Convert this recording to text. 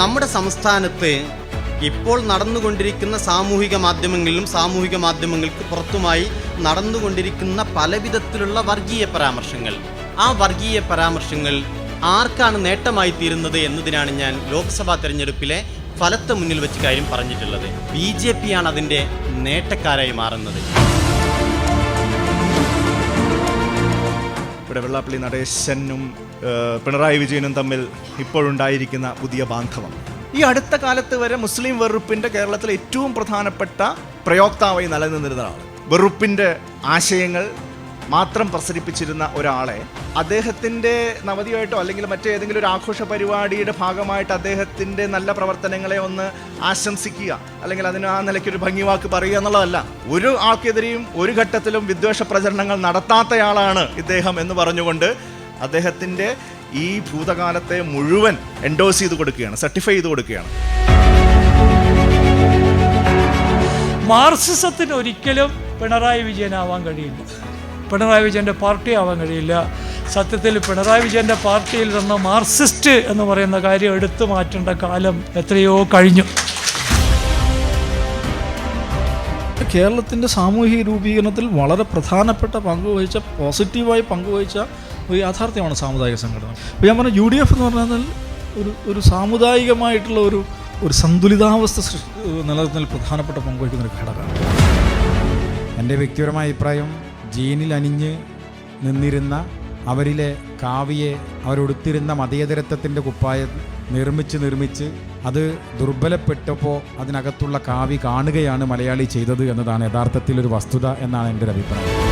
നമ്മുടെ സംസ്ഥാനത്ത് ഇപ്പോൾ നടന്നുകൊണ്ടിരിക്കുന്ന സാമൂഹിക മാധ്യമങ്ങളിലും സാമൂഹിക മാധ്യമങ്ങൾക്ക് പുറത്തുമായി നടന്നുകൊണ്ടിരിക്കുന്ന പലവിധത്തിലുള്ള വർഗീയ പരാമർശങ്ങൾ. ആ വർഗീയ പരാമർശങ്ങൾ ആർക്കാണ് നേട്ടമായി തീരുന്നത് എന്നതിനാണ് ഞാൻ ലോക്സഭാ തെരഞ്ഞെടുപ്പിലെ ഫലത്തെ മുന്നിൽ വെച്ച് കാര്യം പറഞ്ഞിട്ടുള്ളത്. ബി ജെ പി ആണ് അതിന്റെ നേട്ടക്കാരായി മാറുന്നത്. ഇവിടെ വെള്ളാപ്പള്ളി നടേശനും പിണറായി വിജയനും തമ്മിൽ ഇപ്പോഴുണ്ടായിരിക്കുന്ന പുതിയ ബാന്ധവം. ഈ അടുത്ത കാലത്ത് വരെ മുസ്ലിം വെറുപ്പിന്റെ കേരളത്തിലെ ഏറ്റവും പ്രധാനപ്പെട്ട പ്രയോക്താവായി നിലനിന്നിരുന്നതാണ് വെറുപ്പിന്റെ ആശയങ്ങൾ മാത്രം പ്രസരിപ്പിച്ചിരുന്ന ഒരാളെ അദ്ദേഹത്തിന്റെ നവതിയായിട്ടോ അല്ലെങ്കിൽ മറ്റേതെങ്കിലും ഒരു ആഘോഷ പരിപാടിയുടെ ഭാഗമായിട്ട് അദ്ദേഹത്തിന്റെ നല്ല പ്രവർത്തനങ്ങളെ ഒന്ന് ആശംസിക്കുക അല്ലെങ്കിൽ അതിന് ആ നിലയ്ക്ക് ഒരു ഭംഗിവാക്ക് പറയുക എന്നുള്ളതല്ല. ഒരു ആൾക്കെതിരെയും ഒരു ഘട്ടത്തിലും വിദ്വേഷ പ്രചരണങ്ങൾ നടത്താത്തയാളാണ് ഇദ്ദേഹം എന്ന് പറഞ്ഞുകൊണ്ട് അദ്ദേഹത്തിന്റെ ഈ ഭൂതകാലത്തെ മുഴുവൻ എൻഡോസ് ചെയ്ത് കൊടുക്കുകയാണ് സർട്ടിഫൈ ചെയ്ത് കൊടുക്കുകയാണ്. മാർസിസത്തിന് ഒരിക്കലും പിണറായി വിജയനാവാൻ കഴിയില്ല. പിണറായി വിജയന്റെ പാർട്ടി ആവാൻ കഴിയില്ല. സത്യത്തിൽ പിണറായി വിജയന്റെ പാർട്ടിയിൽ നിന്ന് മാർസിസ്റ്റ് എന്ന് പറയുന്ന കാര്യം എടുത്തു മാറ്റേണ്ട കാലം എത്രയോ കഴിഞ്ഞു. കേരളത്തിന്റെ സാമൂഹിക രൂപീകരണത്തിൽ വളരെ പ്രധാനപ്പെട്ട പങ്കുവഹിച്ച പോസിറ്റീവായി പങ്കുവഹിച്ച ഒരു യാഥാർത്ഥ്യമാണ് സാമുദായിക സംഘടന. അപ്പോൾ ഞാൻ പറഞ്ഞ യു ഡി എഫ് എന്ന് പറഞ്ഞാൽ ഒരു ഒരു സാമുദായികമായിട്ടുള്ള ഒരു ഒരു സന്തുലിതാവസ്ഥ നിലനിർത്തുന്നതിൽ പ്രധാനപ്പെട്ട പങ്കുവഹിക്കുന്ന ഒരു ഘടകമാണ്. എന്റെ വ്യക്തിപരമായ അഭിപ്രായം ജീനിൽ അണിഞ്ഞ് നിന്നിരുന്ന അവരിലെ കാവിയെ അവരുടുത്തിരുന്ന മതേതരത്വത്തിന്റെ കുപ്പായം നിർമ്മിച്ച് നിർമ്മിച്ച് അത് ദുർബലപ്പെട്ടപ്പോൾ അതിനകത്തുള്ള കാവി കാണുകയാണ് മലയാളി ചെയ്തത് എന്നതാണ് യഥാർത്ഥത്തിൽ ഒരു വസ്തുത എന്നാണ് എന്റെ ഒരു അഭിപ്രായം.